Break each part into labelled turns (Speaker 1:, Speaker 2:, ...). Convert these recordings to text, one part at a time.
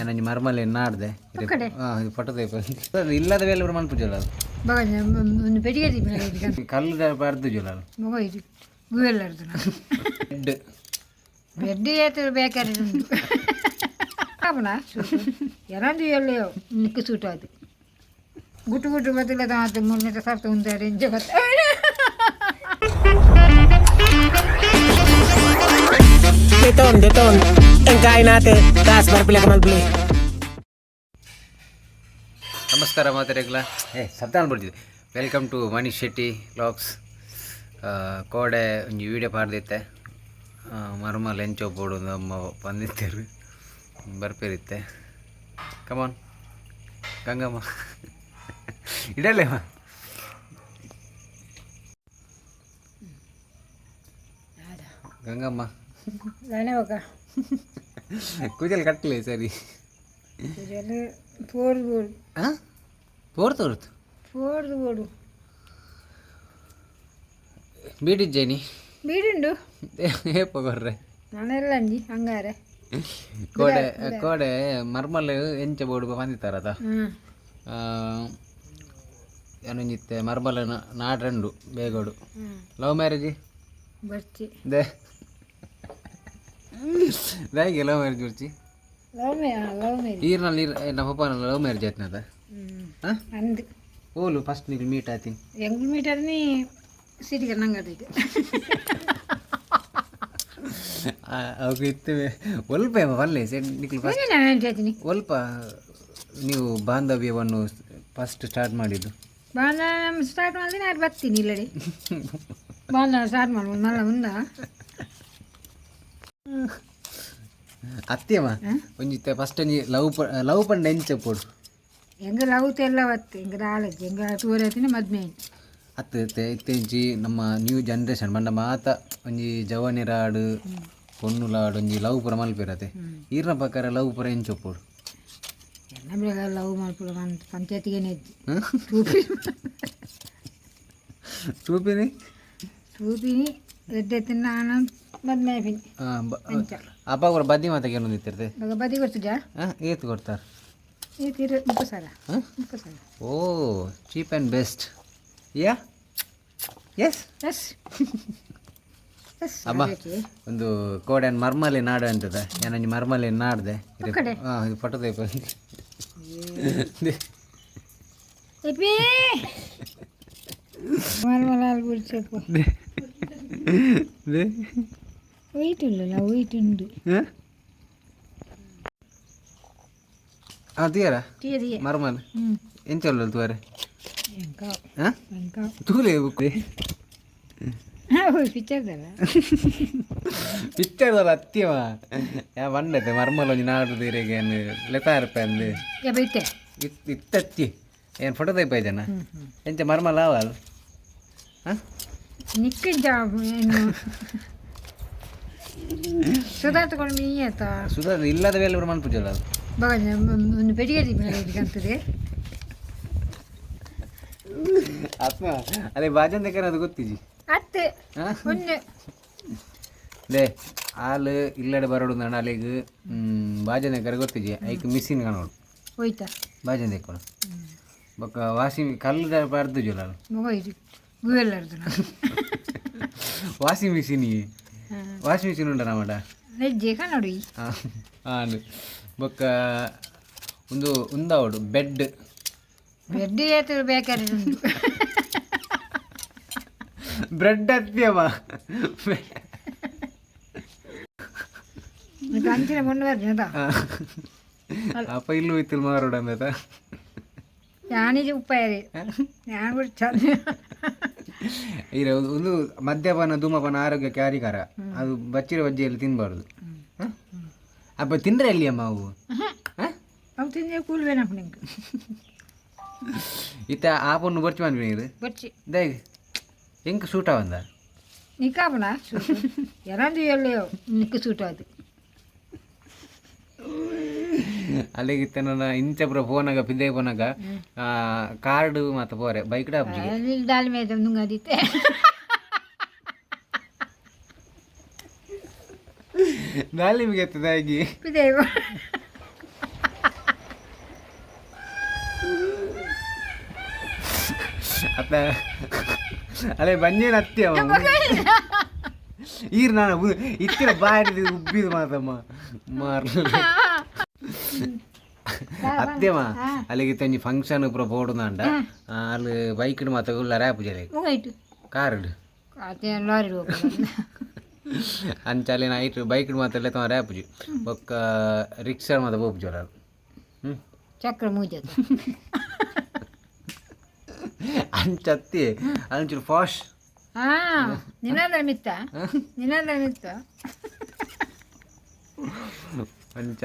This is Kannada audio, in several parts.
Speaker 1: ಏನಂಜಿ ಮರ್ಮಲೆ ನಾಡ್ದೆ
Speaker 2: ಕಡೆ.
Speaker 1: ಇದು ಫೋಟೋ ಇಲ್ಲದ ವೇಲೆ ಇವ್ರು ಮನ್ಪುಜಲ್ಲ ಅದು
Speaker 2: ಬಾಗ ಒಂದು ಬೆಡಿಗೆ ದಿಬ್ಬ
Speaker 1: ಕಲ್ಲು ಬರ್ದು ಜೊಲ
Speaker 2: ಮಗ ಇದು ಗುವೆಲ್ಲರ್ದು
Speaker 1: ಹೆಡ್
Speaker 2: ಬೆಡ್ ಏತು ಬೇಕಾದ್ರೆ ಉಂಟು ಅವನ ಎರಂದು ಎಳ್ಳೆಯೋ ನಿಕ್ಕ ಸೂಟ ಅದು ಗುಟ್ಟು ಗುಟ್ಟು ಬದಲದ ಅದು ಮೂರನೇ ಸರ್ತ ಉಂದಾರೆ ಇಂಜ ಗೊತ್ತ
Speaker 3: Deton, deton. Engkain natin. Taas, marpila ka mag-play.
Speaker 1: ನಮಸ್ಕಾರ ಮಾತಾಡಿಗಳ ಏ ಸದ್ದ ಅನ್ಬಿಡ್ತಿದ್ದೆ ವೆಲ್ಕಮ್ ಟು ಮನೀಶ್ ಶೆಟ್ಟಿ ಲಾಕ್ಸ್ ಕೋಡೆ ಒಂದು ವಿಡಿಯೋ ಪಾಡ್ದಿತ್ತೆ ಮರ್ಮ ಲೆಂಚ್ ಬೋಡು ನಮ್ಮ ಬಂದಿತ್ತೇರು ಬರ್ಪಿರುತ್ತೆ ಕಮಾನ್ ಗಂಗಮ್ಮ ಇಡಲ್ಲೇಮ್ಮ ಗಂಗಮ್ಮ ಕೂಜಲ್ ಕಟ್ಟಲೆ ಸರಿ.
Speaker 2: ಫೋರ್ ಫೋರ್ದು ಬೋಡು
Speaker 1: ಹಾಂ ತೋರ್ ತೋರ್ತು
Speaker 2: ಫೋರ್ದು ಬೋಡು
Speaker 1: ಬೀಡಿದ್ದೇನಿ.
Speaker 2: ಬೀಡುಂಡು?
Speaker 1: ಏಪ ಬರ್ರೆ.
Speaker 2: ನಾನೆಲ್ಲ ಅಂಜಿ ಹಂಗಾರೆ.
Speaker 1: ಕೋಡೆ ಕೋಡೆ ಮರ್ಮಲ್ ಎಂಚ ಬೋಡು ಬಂದಿತ್ತಾರದ ಏನೊಂಜಿತ್ತೆ ಮರ್ಮಲ್ ನಾಡ್ರೆಂಡು ಬೇಗೋಡು. Love marriage?
Speaker 2: ಬರ್ಚಿ.
Speaker 1: ದೇ. ದಾಯಿಗೆ ಲವ್ ಮ್ಯಾರೇಜ್ ಬರ್ಚಿ
Speaker 2: ಲವ್ ಮೇ ಲವ್ ಮೇರಿ
Speaker 1: ಈರ್ನಲ್ಲಿ ನಮ್ಮ ಪಪ್ಪ ಲವ್ ಮ್ಯಾರೇಜ್ ಆಯ್ತನದ
Speaker 2: ಅಂದು
Speaker 1: ಓಲು ಫಸ್ಟ್ ನೀವು ಮೀಟ್ ಆಯ್ತೀನಿ.
Speaker 2: ಎಂಗ್ ಮೀಟ್ ನೀ ಸಿಟಿಗೆ ನಂಗದೈತೆ
Speaker 1: ಅವಾಗ ಇತ್ತು. ಒಲ್ಪ ಬಲ್ಲೆ ಸೆಟ್ ನಿಕ್ಲು ಫಸ್ಟ್ ಒಲ್ಪ ನೀವು ಬಾಂಧವ್ಯವನ್ನು ಫಸ್ಟ್ ಸ್ಟಾರ್ಟ್ ಮಾಡಿದ್ದು?
Speaker 2: ಬಾಂಧವ್ಯ ಸ್ಟಾರ್ಟ್ ಮಾಡಿದ್ರೆ ನಾನು ಬರ್ತೀನಿ ಇಲ್ಲಡಿ. ಬಾಂಧವ್ಯ ಸ್ಟಾರ್ಟ್ ಮಾಡ್ಬೋದು ಮಲ್ಲ ಮುಂದ.
Speaker 1: ಅತ್ತೆಮ್ಮ? ಒಂಜಿತ್ತೆ ಫಸ್ಟ್ ನೀ ಲವ್ ಪ ಲವ್ ಪಂಡ ಎಂಚ ಪೋಡು
Speaker 2: ಲವ್ ಲವ್ತ್ ಎಲ್ಲ ಒತ್ತು ಹೆಂಗೆ ಎಂಗ ಹೆಂಗೆ ತೂರೈತಿನ ಮದ್ಮೆ
Speaker 1: ಅತ್ತೆ ಇತ್ತೆ ಇತ್ತೆಂಚಿ ನಮ್ಮ ನ್ಯೂ ಜನ್ರೇಷನ್ ಬಂಡ ಮಾತ ಒಂಜಿ ಜವನಿರಾಡು ಲಾಡ್ ಒಂಜಿ ಲವ್ ಪುರ ಮಲ್ಪಿರತೆ ಈರ್ನ ಪ್ರಕಾರ ಲವ್ ಪುರ ಎಂಚ ಪೋಡು
Speaker 2: ಲವ್ ಮಲ್ಪುರ ಪಂಚಾಯತಿ ಪಂಚಾಯತಿಗೆ ನೆಜ್ಜಿ? ತಿನ್ನ
Speaker 1: ಟೂಪಿನಿ
Speaker 2: ತೂಪಿನಿ? ಎದ್ದೆತ್ತಿನ ನಾನು ಮದ್ಮೆ ಬದಿ ಅಂಚ
Speaker 1: ಅಪ್ಪ ಅವ್ರ ಬದ್ದಿ ಮಾತಾಗ ಏನೊಂದು ಇತ್ತಿರ್ತೆ
Speaker 2: ಇವಾಗ ಬದಿ ಗೊತ್ತಿದ್ಯಾ
Speaker 1: ಹಾಂ ಏತ್ ಕೊಡ್ತಾರೆ.
Speaker 2: ಈ ತೀರ ಮುಪ್ಪ ಸಲ.
Speaker 1: ಹಾಂ?
Speaker 2: ಮುಪ್ಪ ಸಲ.
Speaker 1: ಓ cheap and best. Yeah?
Speaker 2: Yes? Yes.
Speaker 1: ಅಮ್ಮ ಒಂದು ಕೋಡೆನ್ ಮರ್ಮಲಿ ನಾಡು ಅಂತದ. ಏನ ಮರ್ಮಲಿ ನಾಡ್ದೆ. ಹಾಂ ಇದು ಫೋಟೋ ತೇಪ
Speaker 2: ಗುಡ್ಸಪ್ಪ ವೈಟ್ ಇಲ್ಲ ವೈಟ್ ಉಂಡು
Speaker 1: ಅದಿಯರ
Speaker 2: ತೀರಿಯ
Speaker 1: ಮರ್ಮಲ್
Speaker 2: ಹ್ಞೂ
Speaker 1: ಎಂಚಲ್ಲ ತುವರೆ
Speaker 2: ಎಂಕ
Speaker 1: ಹಾಂ
Speaker 2: ಎಂಕ
Speaker 1: ತೂಲೆ
Speaker 2: ಹಾಂ ಪಿಕ್ಚರ್ದಲ್ಲ
Speaker 1: ಪಿಕ್ಚರ್ ಅತ್ಯವ ಯಾ ಬಂಡತೆ ಮರ್ಮಲ್ ಒಂಜಿ ನಾಡು ತೀರೆಗೆ ಲೆತಾರಪ್ಪ ಅಂದು
Speaker 2: ಯಾ ಬೈತೆ
Speaker 1: ಇತ್ ಇತ್ತತ್ತಿ ಏನು
Speaker 2: ಸುಧಾ ತಗೊಂಡು ಮೀ ಆಯ್ತಾ
Speaker 1: ಸುಧಾ ಇಲ್ಲದ ವೇಲೆ ಇವ್ರು ಅಲ್ಲ ಅದು.
Speaker 2: ಬಾಗ ಒಂದು ಬೆಡಿಗೆ ದಿಬ್ಬ
Speaker 1: ಆತ್ಮ ಅದೇ ಬಾಜನ್ ತೆಕ್ಕನ ಅದು ಗೊತ್ತಿಜಿ
Speaker 2: ಅತ್ತೆ ಒಂದು
Speaker 1: ಲೇ ಹಾಲು ಇಲ್ಲಡೆ ಬರೋಡು ನಾನು ಅಲ್ಲಿಗೆ ಬಾಜನ್ ಕರೆ ಗೊತ್ತಿಜಿ ಐಕ್ ಮಿಸಿನ್ ಕಾಣೋಡು
Speaker 2: ಹೋಯ್ತಾ?
Speaker 1: ಬಾಜನ್ ದೇಕೋಣ ಬೊಕ್ಕ ವಾಷಿಂಗ್ ಕಲ್ಲು ಬರ್ದು ಜೋಲ
Speaker 2: ಮಗ ಇದು ಗುವೆಲ್ಲರ್ದು
Speaker 1: ವಾಷಿಂಗ್ వాషింగ్
Speaker 2: మిషన్ ಆ
Speaker 1: జగనడు ಬೊಕ್ಕ ಒಂದು ಉಂದಾವಡು ಬೆಡ್.
Speaker 2: ಬೆಡ್ ಏತರು ಬೇಕಾದ್ರೆ
Speaker 1: ಬ್ರೆಡ್
Speaker 2: ಅತ್ಯವ ಅಂಚಿನ ಮೊನ್ನೆ ಬರ್ದ
Speaker 1: ಅಪ್ಪ ಇಲ್ಲೂ ಇತ್ತು ಮಾರೋಡ ಮೇತ
Speaker 2: ನಾನಿಜ ಉಪ್ಪಾಯ ರೀ ನಾನು ಬಿಟ್ಟು ಚಂದ.
Speaker 1: ಈಗ ಒಂದು ಮದ್ಯಪಾನ ಧೂಮಪಾನ ಆರೋಗ್ಯಕ್ಕೆ ಹಾನಿಕರ. ಅದು ಬಚ್ಚಿರೋ ಬಜ್ಜಿಯಲ್ಲಿ ತಿನ್ನಬಾರ್ದು ಅಪ್ಪ ತಿಂದ್ರೆ ಎಲ್ಲಿ ಅಮ್ಮ ಅವು?
Speaker 2: ಅವು ತಿಂದೆ ಕೂಲ್ ಬೇನಪ್ಪ ನಿಂಗೆ?
Speaker 1: ಇತ್ತ ಆ ಪೊಣ್ಣು ಬರ್ಚಿ ಮಾಡಿ ನೀರು
Speaker 2: ಬರ್ಚಿ.
Speaker 1: ದೇ ಹೆಂಗೆ ಸೂಟ ಬಂದ
Speaker 2: ನಿಕ್ಕಾಪನ ಎರಂದು ಎಳ್ಳೆಯೋ ನಿಕ್ಕ ಸೂಟ ಅದು
Speaker 1: ಅಲ್ಲಿಗಿತ್ತೆ ನನ್ನ ಇಂಚ ಪೂರ ಪೋನಾಗ ಪಿದೆ ಪೋನಾಗ ಕಾರ್ಡ್ ಮಾತ ಪೋರೆ ಬೈಕ್ ಡಾಬ್ಜಿ
Speaker 2: ದಾಲ್ ಮೇದ ನುಂಗದಿತ್ತೆ.
Speaker 1: ದಾಲ್ ನಿಮಗೆ ಎತ್ತದಾಗಿ
Speaker 2: ಪಿದೆ
Speaker 1: ಅತ್ತ ಅಲ್ಲೇ ಬಂಜೇನ ಅತ್ತಿ ಅವ. ಈರ್ ನಾನು ಇತ್ತಿರ ಬಾಯಿ ಉಬ್ಬಿದ ಉಬ್ಬಿದು ಮಾತಮ್ಮ. ಮಾರ್ಲ ಅತ್ತೆಮ್ಮ ಅಲ್ಲಿಗೆ തന്നെ ಫಂಕ್ಷನ್ ಪೂರ പോടുന്നുണ്ട് ಅಲ್ಲಿ ಬೈಕ್ ಮಾತ ಉಲ್ಲ ರ್ಯಾಪ್ ಕಾರ್
Speaker 2: ಹೋಯ್ತು
Speaker 1: ಕಾರ್ಡ್
Speaker 2: ಅದೇ ಲಾರಿ ಹೋಗ್ಬೋದು
Speaker 1: ಅಂಚಾಲೆ ನೈಟ್ ಬೈಕ್ ಮಾತೆಲ್ಲ ತಮ್ಮ ರ್ಯಾಪುಜಿ ಬೊಕ್ಕ ರಿಕ್ಷಾ ಅಲ್ಲ ಹ್ಞೂ
Speaker 2: ಚಕ್ರ ಮೂಜ
Speaker 1: ಅಂಚತ್ತಿ. ಅಂಚೂರು ಫಾಶ್.
Speaker 2: ಹಾ ನಿನ್ನಂದ್ರೆ ಮಿತ್ತ. ನಿನ್ನಂದ್ರೆ ಮಿತ್ತ.
Speaker 1: ಅಂಚ.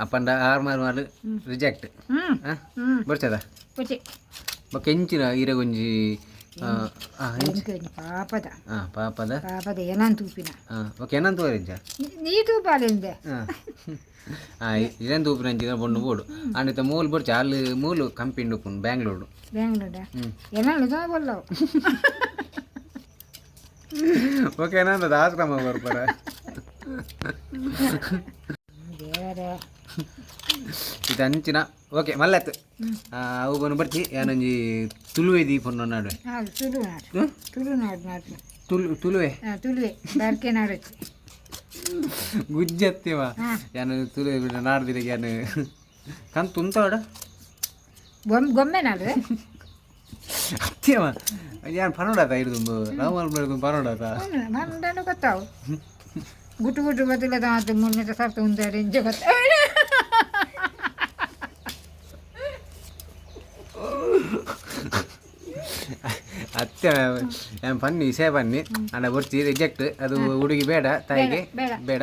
Speaker 1: ಅಪ್ಪಂಡ ಆರು ಮಾರು ಮಾರು ರಿಜೆಕ್ಟ್
Speaker 2: ಹ್ಮ್ ಹ್ಮ್
Speaker 1: ಬರ್ಚದ
Speaker 2: ಪುಚಿ
Speaker 1: ಬೊಕ್ಕ ಎಂಚಿನ ಈರಗೊಂಜಿ ಹಾಂ
Speaker 2: ಪಾಪದ
Speaker 1: ಹಾಂ ಪಾಪದ
Speaker 2: ಪಾಪದ ಏನಂತ ತೂಪಿನ
Speaker 1: ಹಾಂ ಓಕೆ ಏನಂತ ತೋರಿಂಚ
Speaker 2: ನೀ- ನೀ ತೂಪಾಲಿಂದೆ
Speaker 1: ಹಾಂ ಹಾಂ ಇದೇನು ತೂಪಿನ ಅಂಚಿದ ಬೊಂಡು ಬೋಡು ಅಂಡಿತ ಮೂಲು ಬರ್ಚ ಅಲ್ಲಿ ಮೂಲು ಕಂಪಿಂಡು ಉಪ್ಪುಂಡು ಬ್ಯಾಂಗ್ಳೂರು
Speaker 2: ಬ್ಯಾಂಗ್ಳೂರ
Speaker 1: ಹ್ಞೂ
Speaker 2: ಏನಾಳು ಬಲ್ಲವು
Speaker 1: ಓಕೆ ಏನಂದ ಆಶ್ರಮ ಬರ್ಬರ
Speaker 2: ದೇವರೇ
Speaker 1: ಇದು ಅಂಚಿನ ಓಕೆ ಮಲ್ಲತ್ತು ಅವು ಬಂದು ಬರ್ಚಿ ಏನೊಂಜಿ ತುಳುವೆ ದೀಪನ್ನು ನಡುವೆ
Speaker 2: ಹೌದು ತುಳುನಾಡು
Speaker 1: ಹ್ಮ್?
Speaker 2: ತುಳುನಾಡು ನಾಡು
Speaker 1: ತುಳು ತುಳುವೆ
Speaker 2: ಹಾಂ ತುಳುವೆ ಬಾರ್ಕೆ ನಾಡಚ್ಚಿ
Speaker 1: ಗುಜ್ಜತ್ತಿವ
Speaker 2: ಹಾಂ
Speaker 1: ಯಾನು ತುಳುವೆ ಬಿಡ ನಾಡ್ದಿರಿಗೆ ಯಾನು ಕಂತು ಉಂತವಡ
Speaker 2: ಗೊಮ್ಮೆ ಗೊಮ್ಮೆ ನಾಡು
Speaker 1: ಅತ್ತಿಯವ ಯಾನು ಪನೋಡಾತ ಇರುದು ರಾಮಲ್ ಬೆಳೆದು ಪನೋಡಾತ
Speaker 2: ಮಂಡನು ಗುಟ್ಟು ಗುಟ್ಟು ಬದಲ ಅದು ಮುನ್ನೆಟ ಸರ್ತ ಉಂದಾಡಿ ಇಂಜ ಗೊತ್ತ?
Speaker 1: ಅತ್ತೆ ಬನ್ನಿ ಸೇ ಬನ್ನಿ. ಅಣ್ಣ ಬರ್ತಿ ರಿಜೆಕ್ಟ್ ಅದು ಹುಡುಗಿ ಬೇಡ ತಾಯಿಗೆ.
Speaker 2: ಬೇಡ.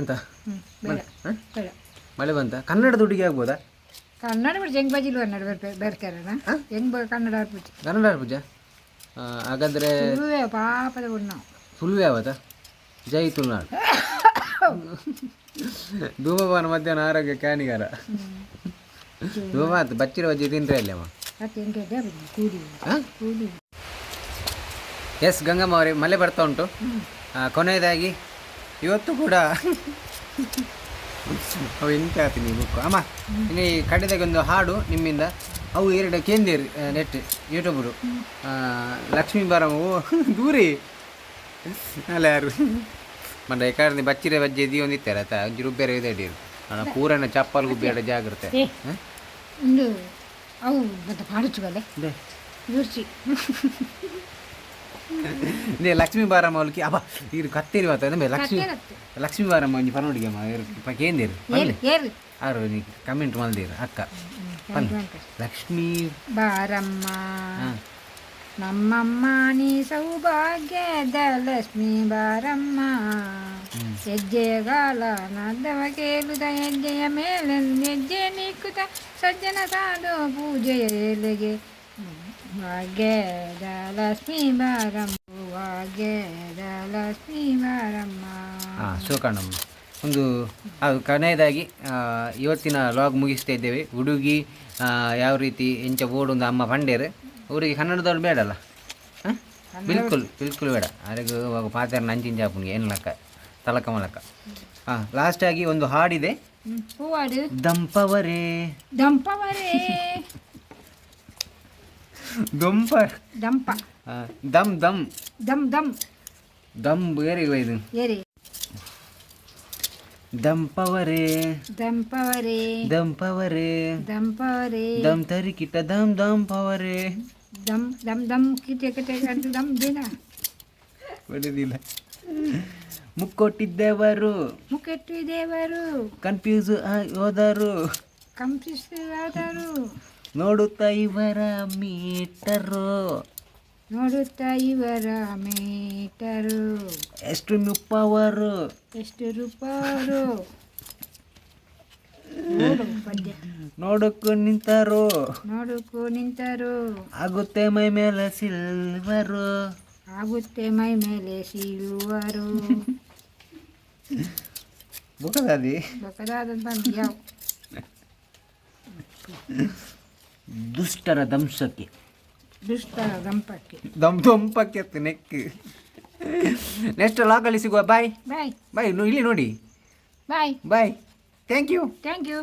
Speaker 1: ಎಂತ? ಮಳೆ ಬಂತ? ಕನ್ನಡದ ಹುಡುಗಿ ಆಗ್ಬೋದಾ?
Speaker 2: ಕನ್ನಡ ಬಿಟ್ಟು ಹೆಂಗ್ ಬಜಿಲ್ ಕನ್ನಡ ಬೇರೆ ಬೇರ್ಕಾರಣ ಹೆಂಗ್ ಕನ್ನಡ ಆಡ್ಬಿಟ್ಟು
Speaker 1: ಕನ್ನಡ ಪೂಜ ಹಾಗಾದ್ರೆ
Speaker 2: ಪಾಪದ ನಾವು
Speaker 1: ತುಳುವೆ ಯಾವತ್ತ ಜೈ ತುಳುನಾಡು. ಧೂಮಪಾನ ಮಧ್ಯಾಹ್ನ ಆರೋಗ್ಯ ಕ್ಯಾನಿಗಾರ. ಧೂಮಾತ್ ಬಚ್ಚಿರ ಬಜ್ಜಿ ತಿಂದ್ರೆ ಅಲ್ಲಿ ಅಮ್ಮ?
Speaker 2: ಮತ್ತೆ ಹೆಂಗೆ ಇದೆ? ಅದು ಕೂಡಿ ಕೂಡಿ
Speaker 1: ಎಸ್ ಗಂಗಮ್ಮ ಅವರೇ ಮಳೆ ಬರ್ತಾ ಉಂಟು. ಕೊನೆಯದಾಗಿ ಇವತ್ತು ಕೂಡ ಅವು ಎಂತ ಆತೀನಿ ಬುಕ್ ಅಮ್ಮ ಕಡೆದಾಗ ಒಂದು ಹಾಡು ನಿಮ್ಮಿಂದ. ಅವು ಎರಡು ಕೇಂದ್ರ ನೆಟ್ ಯೂಟ್ಯೂಬರು ಲಕ್ಷ್ಮೀ ಬಾರಮ್ಮವು ದೂರಿ. ಅಲ್ಲ ಯಾರು ಮಂಡ ಈ ಕಡೆ ಬಚ್ಚಿರ ಬಜ್ಜಿ ಒಂದು ಒಂದಿತ್ತಾರೆ ಆತ ಒಂಜಿ ರುಬ್ಬೇರೆ ಇದೆ ಅಡಿಯರು ಅಣ್ಣ ಪೂರನ ಚಪ್ಪಲ್ ಗುಬ್ಬೇಡ ಜಾಗ್ರತೆ
Speaker 2: ಏ ಒಂದು ಅವು ಮತ್ತೆ ಪಾಡುಚುಗಲೆ
Speaker 1: ಇದೆ.
Speaker 2: ಯೂರ್ಸಿ
Speaker 1: ಇದೇ ಲಕ್ಷ್ಮೀ ಬಾರಮ್ಮ ಅವಳಿಗೆ ಅಬ್ಬ ಇರು ಕತ್ತೇರಿ ಮಾತ ಲಕ್ಷ್ಮಿ. ಲಕ್ಷ್ಮೀ ಬಾರಮ್ಮ ಒಂಜಿ ಪನೋಡಿಗೆ ಅಮ್ಮ ಕೇಂದಿರು
Speaker 2: ಏರು ಏರು
Speaker 1: ಆರು ನೀ ಕಮೆಂಟ್ ಮಾಡಿದಿರ ಅಕ್ಕ ಲಕ್ಷ್ಮೀ
Speaker 2: ಬಾರಮ್ಮ ನಮ್ಮಮ್ಮ ನೀ ಸೌಭಾಗ್ಯದ ಲಕ್ಷ್ಮೀ ಬಾರಮ್ಮ ಹೆಜ್ಜೆಗಾಲ ನಾದವ ಕೇಳುದ ಹೆಜ್ಜೆಯ ಮೇಲೆ ಹೆಜ್ಜೆ ನಿಕ್ಕುತ ಸಜ್ಜನ ಸಾಧು ಪೂಜೆಯ ಎಲೆಗೆ ಭಾಗ್ಯದ ಲಕ್ಷ್ಮೀ ಬಾರಮ್ಮ ಭಾಗ್ಯದ ಲಕ್ಷ್ಮೀ ಬಾರಮ್ಮ
Speaker 1: ಹಾಂ ಸುಕಣ್ಣಮ್ಮ ಒಂದು ಅದು ಕೊನೆಯದಾಗಿ ಇವತ್ತಿನ ಲಾಗ್ ಮುಗಿಸ್ತಾ ಇದ್ದೇವೆ. ಹುಡುಗಿ ಯಾವ ರೀತಿ ಎಂಚ ಓಡೊಂದು ಅಮ್ಮ ಪಂಡೇರು ಅವರಿಗೆ ಕನ್ನಡದವ್ರು ಬೇಡಲ್ಲ ಹಾಂ? ಬಿಲ್ಕುಲ್ ಬಿಲ್ಕುಲ್ ಬೇಡ. ಅವರಿಗೂ ಪಾತ್ರ ನಂಚಿನ ಜಾಪುನ್ಗೆ ಏನು ಲಕ್ಕ? ತಲಕ ಮಲಕ. ಹಾಂ ಲಾಸ್ಟಾಗಿ ಒಂದು ಹಾಡಿದೆ. ದಂಪವರೇ.
Speaker 2: ದಂಪವರೇ.
Speaker 1: ದೊಂಪ.
Speaker 2: ದಂಪ.
Speaker 1: ದಮ್ ದಮ್
Speaker 2: ದಮ್ ದಮ್
Speaker 1: ದಮ್ ಬೇರೆ ಇದು? ದಂಪವರೇ.
Speaker 2: ದಂಪವರೇ.
Speaker 1: ದಂಪವರೇ.
Speaker 2: ದಂಪವರೇ.
Speaker 1: ದಮ್ ತರಿಕಿಟ್ಟ ದಮ್ ದಂಪವರೇ.
Speaker 2: ದಮ್ ದಮ್ ದಮ್ ಕಿಟೆ ಕಿಟೆ ಅಂತ ದಮ್ ದಿನ
Speaker 1: ಒಳ್ಳೆದಿಲ್ಲ ಮುಕ್ಕೊಟ್ಟಿದ್ದೇವರು
Speaker 2: ಮುಕ್ಕೆಟ್ಟು ದೇವರು
Speaker 1: ಕನ್ಫ್ಯೂಸ್ ಹೋದರು
Speaker 2: ಕಂಪಿಸಿದರು
Speaker 1: ನೋಡುತ್ತಾ ಇವರ ಮೀಟರು
Speaker 2: ನೋಡುತ್ತಾ ಇವರ ಮೀಟರು
Speaker 1: ಎಷ್ಟು ಮುಪ್ಪವರು
Speaker 2: ಎಷ್ಟು ರೂಪಾರು ನೋಡು ಪದ್ಯ
Speaker 1: ನೋಡಕ್ಕೂ ನಿಂತರು?
Speaker 2: ನೋಡಕ್ಕೂ ನಿಂತರು?
Speaker 1: ಆಗುತ್ತೆ ಮೈ ಮೇಲೆ ಸಿಲ್ವರು.
Speaker 2: ಆಗುತ್ತೆ ಮೈ ಮೇಲೆ ಸಿಲ್ವರು.
Speaker 1: ಬುಕದಾದಿ?
Speaker 2: ಯಾವ
Speaker 1: ದುಷ್ಟರ ದಂಶಕ್ಕೆ.
Speaker 2: ದುಷ್ಟರ ದಂಪಕ್ಕೆ.
Speaker 1: ದಂ ದಂಪಕ್ಕೆ ನೆಕ್ ನೆಕ್ಸ್ಟ್ ಲಾಗಲ್ಲಿ ಸಿಗುವ. ಬಾಯ್
Speaker 2: ಬಾಯ್
Speaker 1: ಬಾಯ್ ಇಲ್ಲಿ ನೋಡಿ.
Speaker 2: Bye
Speaker 1: bye thank you
Speaker 2: thank you